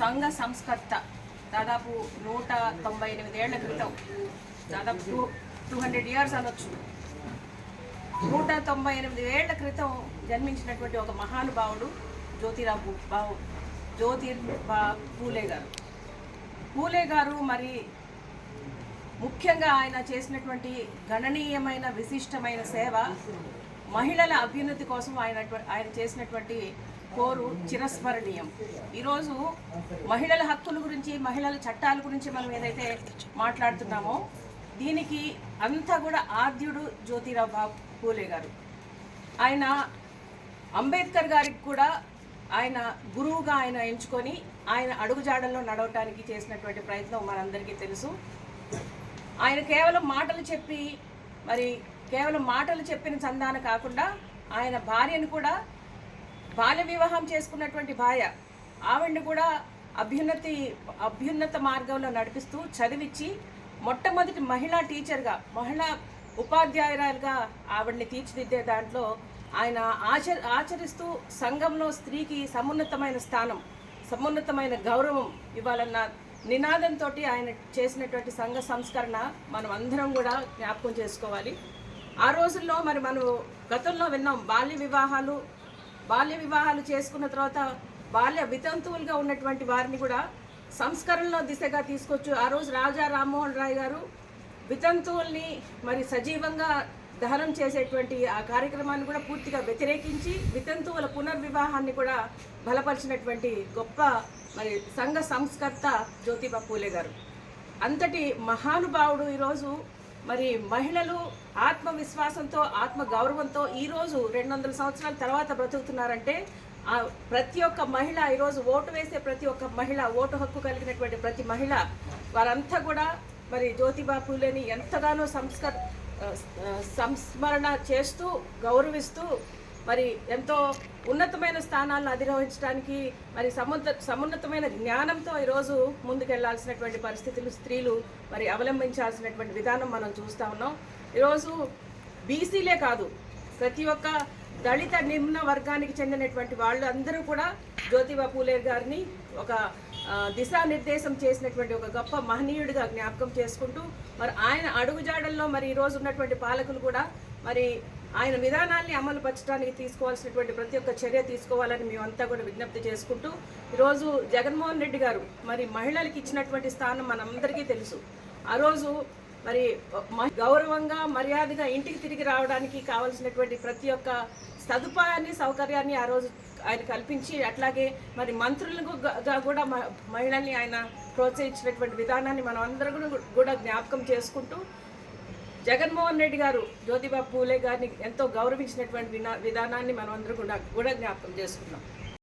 సంఘ సంస్కర్త దాదాపు నూట తొంభై ఎనిమిది ఏళ్ళ క్రితం దాదాపు టూ టూ హండ్రెడ్ ఇయర్స్ అనొచ్చు. నూట తొంభై ఎనిమిది ఏళ్ళ క్రితం జన్మించినటువంటి ఒక మహానుభావుడు జ్యోతిరావు బావు జ్యోతిర్బా పూలే గారు. పూలే గారు మరి ముఖ్యంగా ఆయన చేసినటువంటి గణనీయమైన విశిష్టమైన సేవ మహిళల అభ్యున్నతి కోసం ఆయన ఆయన చేసినటువంటి కోరు చిరస్మరణీయం. ఈరోజు మహిళల హక్కుల గురించి మహిళల చట్టాల గురించి మనం ఏదైతే మాట్లాడుతున్నామో దీనికి అంతా కూడా ఆద్యుడు జ్యోతిరావు పూలే గారు. ఆయన అంబేద్కర్ గారికి కూడా ఆయన గురువుగా ఆయన ఎంచుకొని ఆయన అడుగుజాడల్లో నడవటానికి చేసినటువంటి ప్రయత్నం మనందరికీ తెలుసు. ఆయన కేవలం మాటలు చెప్పి మరి కేవలం మాటలు చెప్పిన చందాన కాకుండా ఆయన భార్యను కూడా బాల్య వివాహం చేసుకున్నటువంటి భార్య ఆవిడ కూడా అభ్యున్నతి అభ్యున్నత మార్గంలో నడిపిస్తూ చదివించి మొట్టమొదటి మహిళా టీచర్గా మహిళా ఉపాధ్యాయురాలుగా ఆవిడని తీర్చిదిద్దే దాంట్లో ఆయన ఆచర ఆచరిస్తూ సంఘంలో స్త్రీకి సమున్నతమైన స్థానం సమున్నతమైన గౌరవం ఇవ్వాలన్న నినాదంతో ఆయన చేసినటువంటి సంఘ సంస్కరణ మనం అందరం కూడా జ్ఞాపకం చేసుకోవాలి. ఆ రోజుల్లో మరి మనం గతంలో విన్నాం బాల్య వివాహాలు బాల్య వివాహాలు చేసుకున్న తర్వాత బాల్య వితంతువులుగా ఉన్నటువంటి వారిని కూడా సంస్కరణలో దిశగా తీసుకొచ్చు. ఆ రోజు రాజా రామ్మోహన్ రాయ్ గారు వితంతువుల్ని మరి సజీవంగా దహనం చేసేటువంటి ఆ కార్యక్రమాన్ని కూడా పూర్తిగా వ్యతిరేకించి వితంతువుల పునర్వివాహాన్ని కూడా బలపరిచినటువంటి గొప్ప మరి సంఘ సంస్కర్త జ్యోతిబా పూలే గారు. అంతటి మహానుభావుడు ఈరోజు మరి మహిళలు ఆత్మవిశ్వాసంతో ఆత్మ గౌరవంతో ఈరోజు రెండు వందల సంవత్సరాల తర్వాత బ్రతుకుతున్నారంటే ప్రతి ఒక్క మహిళ ఈరోజు ఓటు వేసే ప్రతి ఒక్క మహిళ ఓటు హక్కు కలిగినటువంటి ప్రతి మహిళ వారంతా కూడా మరి జ్యోతిబా పూలేని ఎంతగానో సంస్కర్ సంస్మరణ చేస్తూ గౌరవిస్తూ మరి ఎంతో ఉన్నతమైన స్థానాలను అధిరోహించడానికి మరి సమున్నత సమున్నతమైన జ్ఞానంతో ఈరోజు ముందుకెళ్ళాల్సినటువంటి పరిస్థితులు స్త్రీలు మరి అవలంబించాల్సినటువంటి విధానం మనం చూస్తూ ఉన్నాం. ఈరోజు బీసీలే కాదు ప్రతి ఒక్క దళిత నిమ్న వర్గానికి చెందినటువంటి వాళ్ళు అందరూ కూడా జ్యోతిబా పూలే గారిని ఒక దిశానిర్దేశం చేసినటువంటి ఒక గొప్ప మహనీయుడిగా జ్ఞాపకం చేసుకుంటూ మరి ఆయన అడుగుజాడల్లో మరి ఈరోజు ఉన్నటువంటి పాలకులు కూడా మరి ఆయన విధానాన్ని అమలు పరచడానికి తీసుకోవాల్సినటువంటి ప్రతి ఒక్క చర్య తీసుకోవాలని మేమంతా కూడా విజ్ఞప్తి చేసుకుంటూ ఈరోజు జగన్మోహన్ రెడ్డి గారు మరి మహిళలకు ఇచ్చినటువంటి స్థానం మనందరికీ తెలుసు. ఆ రోజు మరి గౌరవంగా మర్యాదగా ఇంటికి తిరిగి రావడానికి కావాల్సినటువంటి ప్రతి ఒక్క సదుపాయాన్ని సౌకర్యాన్ని ఆ రోజు ఆయన కల్పించి అట్లాగే మరి మంత్రులకు కూడా మహిళల్ని ఆయన ప్రోత్సహించినటువంటి విధానాన్ని మనం అందరం కూడా జ్ఞాపకం చేసుకుంటూ జగన్మోహన్ రెడ్డి గారు జ్యోతిబా పూలే గారిని ఎంతో గౌరవించినటువంటి వినా- విధానాన్ని మనం అందరూ కూడా కూడా జ్ఞాపకం చేసుకున్నాం.